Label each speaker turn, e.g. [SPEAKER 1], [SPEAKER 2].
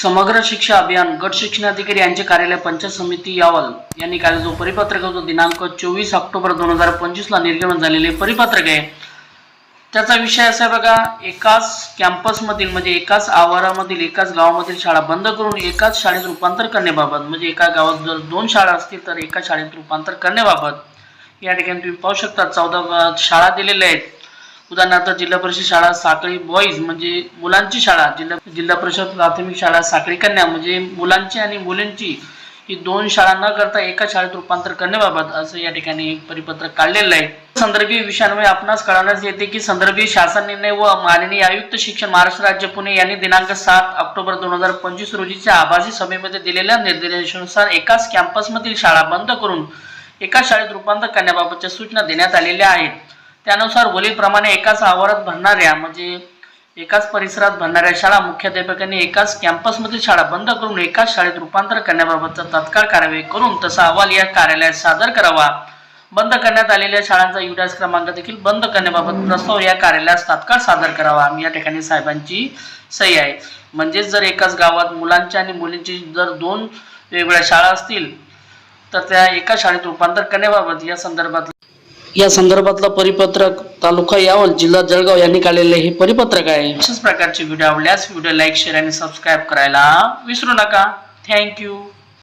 [SPEAKER 1] समग्र शिक्षा अभियान गट शिक्षणाधिकारी यांचे कार्यालय पंचायत समिती यावल यांनी काल जो परिपत्रक होतो दिनांक चोवीस ऑक्टोबर दोन हजार पंचवीसला निर्गमन झालेले परिपत्रक आहे. त्याचा विषय असा आहे बघा एकाच कॅम्पसमधील म्हणजे एकाच आवारामधील एकाच गावामधील शाळा बंद करून एकाच शाळेत रूपांतर करण्याबाबत म्हणजे एका गावात जर दोन शाळा असतील तर एका शाळेत रूपांतर करण्याबाबत या ठिकाणी तुम्ही पाहू शकता चौदा शाळा दिलेल्या आहेत. उदाहरणार्थ जिल्हा परिषद शाळा साखळी बॉईज म्हणजे मुलांची शाळा जिल्हा जिल्हा परिषद प्राथमिक शाळा साखळी कन्या म्हणजे मुलांची आणि मुलींची ही दोन शाळा न करता एका शाळेत रूपांतर करण्याबाबत असं या ठिकाणी परिपत्रक काढलेलं आहे. संदर्भीय विषयांमुळे आपणास कळवण्यात येते की संदर्भीय शासन निर्णय व माननीय आयुक्त शिक्षण महाराष्ट्र राज्य पुणे यांनी दिनांक सात ऑक्टोबर दोन हजार पंचवीस रोजीच्या आभासी सभेमध्ये दिलेल्या निर्देशानुसार एकाच कॅम्पसमधील शाळा बंद करून एका शाळेत रूपांतर करण्याबाबतच्या सूचना देण्यात आलेल्या आहेत. त्यानुसार वरीलप्रमाणे एकाच आवारात भरणाऱ्या म्हणजे एकाच परिसरात भरणाऱ्या शाळा मुख्याध्यापकांनी एकाच कॅम्पसमधील शाळा बंद करून एकाच शाळेत रूपांतर करण्याबाबतचा तत्काळ कारवाई करून तसा अहवाल या कार्यालयात सादर करावा. बंद करण्यात आलेल्या शाळांचा युडास क्रमांक देखील बंद करण्याबाबत प्रस्ताव या कार्यालयास तात्काळ सादर करावा. या ठिकाणी साहेबांची सही आहे. म्हणजेच जर एकाच गावात मुलांच्या आणि मुलींची जर दोन वेगवेगळ्या शाळा असतील तर त्या एका शाळेत रूपांतर करण्याबाबत या संदर्भात या संदर्भातलं परिपत्रक तालुका यावल जिल्हा जळगाव यांनी काढलेले हे परिपत्रक आहे. अशाच प्रकारचे व्हिडिओ आवडल्यास व्हिडिओ लाईक शेअर आणि सबस्क्राईब करायला विसरू नका. थँक्यू